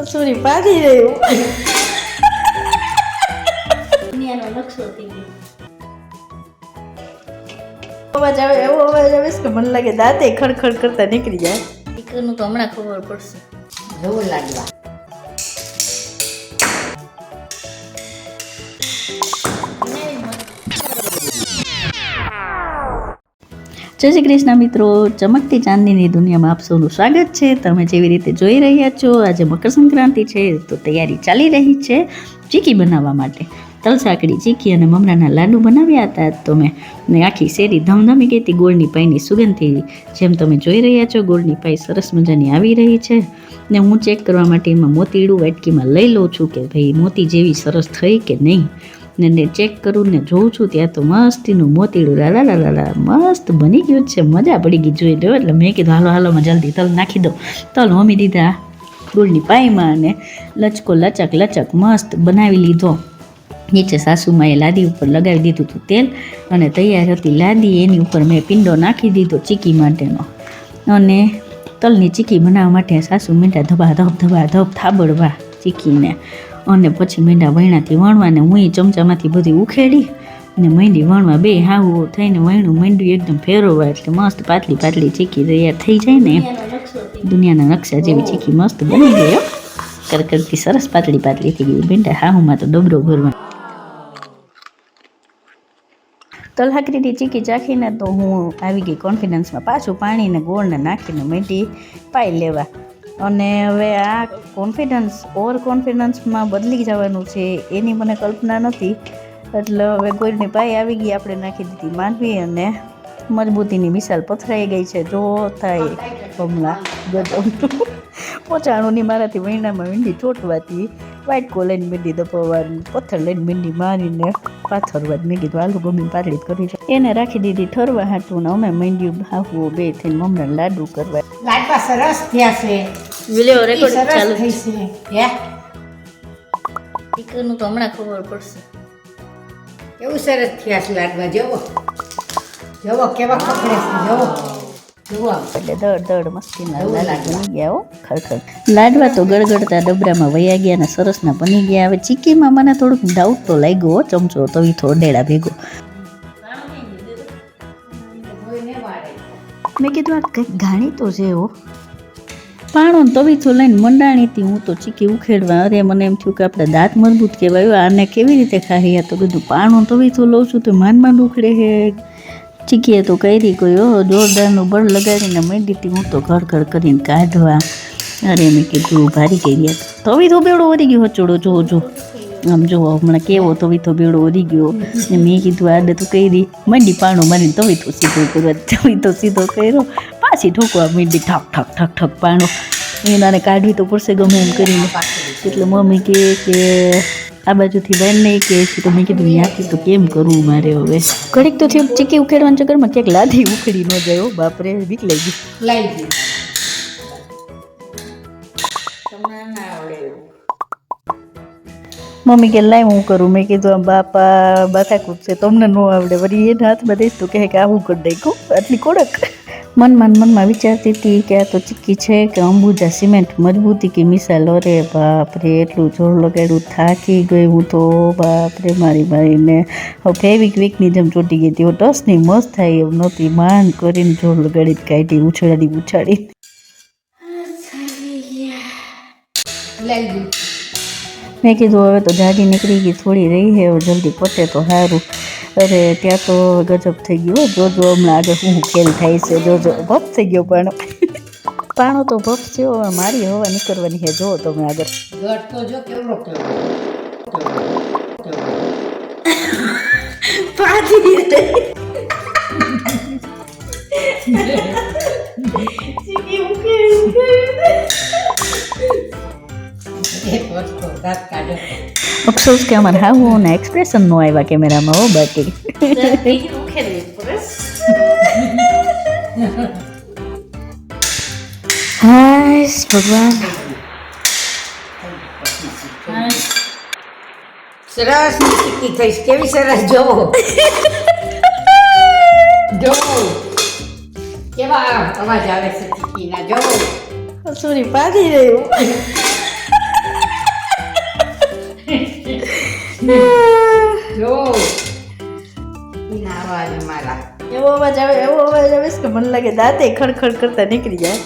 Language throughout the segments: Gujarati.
સોરી પાડી રહ્યું દુનિયાનો નકશો થઈ ગયો. અવાજ આવે એવો અવાજ આવે છે કે મને લાગે દાંતે ખડખડ કરતા નીકળી જાય. દીકરીનું તો હમણાં ખબર પડશે. જવું લાગવા જય શ્રી કૃષ્ણ મિત્રો, ચમકતી ચાંદીની દુનિયામાં આપ સૌનું સ્વાગત છે. તમે જેવી રીતે જોઈ રહ્યા છો, આજે મકર સંક્રાંતિ છે, તો તૈયારી ચાલી રહી છે ચીકી બનાવવા માટે. તલસાકડી ચીકી અને મમરાના લાડુ બનાવ્યા હતા. તો મેં આખી શેરી ધમધમી ગઈ હતી ગોળની પાઈની સુગંધથી જેમ તમે જોઈ રહ્યા છો, ગોળની પાઈ સરસ મજાની આવી રહી છે. ને હું ચેક કરવા માટે એમાં મોતીડું વાટકીમાં લઈ લઉં છું કે ભાઈ મોતી જેવી સરસ થઈ કે નહીં. ને ચેક કરું ને જોઉં છું ત્યાં તો મસ્તીનું મોતીડું લાલા લાલા લાલા મસ્ત બની ગયું છે. મજા પડી ગઈ જોઈ લો. એટલે મેં કીધું, હાલો હાલો, મેં જલ્દી તલ નાખી દો તલ મમ્મી દીધા ફૂલની પાઈમાં અને લચકો લચક લચક મસ્ત બનાવી લીધો. નીચે સાસુમાએ લાદી ઉપર લગાવી દીધું હતું તેલ અને તૈયાર હતી લાદી. એની ઉપર મેં પિંડો નાખી દીધો ચીકી માટેનો. અને તલની ચીકી બનાવવા માટે સાસુ મીંડા ધબા ધબ ધબા ધબ થાબડવા ચીકીને અને પછી મીંડા વૈણાથી વણવા ને હું ચમચામાંથી બધી ઉખેડી ને મહેંદી વણવા બે હાવું થઈને વણ્યું મહેંદી એકદમ ફેરવવા એટલે મસ્ત પાતળી પાતળી ચીકી તૈયાર થઈ જાય ને. દુનિયાનો નકશા જેવી ચીકી મસ્ત બની ગઈ હો. કરકરતી સરસ પાતળી પાતળી થઈ ગઈ. મીંડા હાહુમાં તો ડબરો ભરવા. તલહાકરીની ચીકી ચાખીને તો હું આવી ગઈ કોન્ફિડન્સમાં પાછું પાણીને ગોળને નાખીને મેંડી પાઈ લેવા. અને હવે આ કોન્ફિડન્સ ઓવર કોન્ફિડન્સમાં બદલી જવાનું છે, એની મને કલ્પના નથી. એટલે હવે ગોળની પાઈ આવી ગઈ, આપણે નાખી દીધી માંડવી અને મજબૂતીની મિસાલ પથરાઈ ગઈ છે. જો થાય કમલા ગજબ પોચાણુંની મારાથી મહિનામાં વીંડી ચોટવાતી. વાટકો લઈને મીંડી દપાવવાની પથ્થર લઈને મીંડી મારીને પાથરવા જ મેં કીધું આલુ ગમી પાતળી જ કરી છે એને રાખી દીધી ઠરવા હાટું ને અમે મીંડ્યું હાહુઓ બે થઈને મમરા લાડુ કરવા લાડવા સરસ થયા છે વીડિયો રેકોર્ડ ચાલુ થઈ છે. હે દીકરીનું તો હમણાં ખબર પડશે. કેવું સરસ થયા છે લાડવા જવો. જવો કેવા ખખડે છે જવો. એટલે દળ દળ મસ્તીના લાડવા બની ગયા ખરખર લાડવા તો ગળગળતા ડબરામાં વયા ગયા અને સરસના બની ગયા. હવે ચીકીમાં મને થોડુંક ડાઉટ તો લાગ્યો ચમચો તવીથો ડેડા ભેગો. મેં કીધું આ કંઈક ઘાણી તો છે હો. પાણો તવીથો લઈને મંડાણીથી હું તો ચીકી ઉખેડવા. અરે મને એમ થયું કે આપણે દાંત મજબૂત કહેવાય. આને કેવી રીતે ખાઈ તો કીધું પાણો તવીથો લઉં છું તો માંડ માંડ ઉખડે હે ચીકીએ તો કરી ગયો જોરદારનું બળ લગાડીને મંડીથી હું તો ઘર ઘર કરીને કાઢવા. અરે મેં કીધું ભારી કહી ગયા તવીથો બેડો વરી ગયો ચોડો જો જો. આમ જો, હમણાં કેવો તવીથો બેડો વરી ગયો. ને મેં કીધું, આડે તું કહી દી મંડી પાણો મારીને તવીથો સીધો કરવા. તવીથો સીધો કર્યો, પાછી ઠોકવા મંડી ઠક ઠક ઠક ઠક પાણો. એનાને કાઢવી તો પડશે ગમે એમ કરીને. એટલે મમ્મી કહે કે આ બાજુથી બેન નહીં કે છે તો મેં કીધું ત્યાંથી તો કેમ કરવું મારે હવે? ઘડીક તો થયું, ચીકી ઉખેડવાના ચક્કરમાં ક્યાંક લાદી ઉખડી ન જાય બાપરે બીક લઈ ગઈ. લઈ ગઈ મમ્મી કે, લાય, હું કરું? મેં કીધું, આમ બાપા બાથા છે, તમને ન આવડે, વળી એને હાથમાં દઈશ તો કહે કે, આવું કરી નાખ્યું આટલી કોડક. મનમાં મન મનમાં વિચારતી હતી કે આ તો ચીક્કી છે, કે અંબુજા સિમેન્ટ મજબૂતી કે મિસાલ અરે બાપરે, એટલું જોર લગાડ્યું થાકી ગઈ હું તો. બાપરે, મારી મારીને હવે ફેવિક વીકની જેમ ચોટી ગઈ હતી. ટસની મસ્ત થાય એમ નહોતી. માન કરીને જોર લગાડી કાઢી ઉછળાડી ઉછાડી મેં કીધું, હવે તો જાડી નીકળી ગઈ, થોડી રહી હે જલ્દી પતે તો સારું અરે ત્યાં તો ગજબ થઈ ગયો જોજો હમણાં આગળ શું ખેલ થાય છે. જોજો ભપ થઈ ગયો પણ. પાણો તો ભપ થયો હવે મારી હવા નીકળવાની છે. જો તમે આગળ ગઢ અફસોસ કે અમારે હા હું એક્સપ્રેશન નો આવ્યા કેમેરામાં હો બાકી હાય ભગવાન સરસ ચીકી થઈશ કેવી સરસ જોવો જોવો કેવા અવાજ આવે છે ચીકીના જોવો સોરી પાડી રહ્યું જો એના અવાજ મારા એવો અવાજ આવે એવો અવાજ આવે. કે મને લાગે દાંતે ખડખડ કરતા નીકળી જાય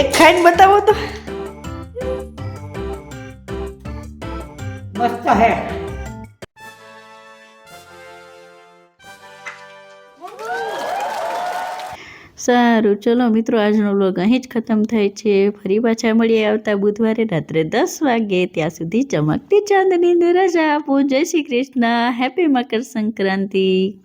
એક ખાઈને બતાવો તો મસ્ત હે. સારું. ચલો મિત્રો, આજનો વ્લોગ અહીં જ ખતમ થાય છે. ફરી પાછા મળીએ આવતા બુધવારે રાત્રે દસ વાગે. ત્યાં સુધી ચમકતી ચાંદની રજા આપો. જય શ્રી કૃષ્ણ. હેપી મકર સંક્રાંતિ.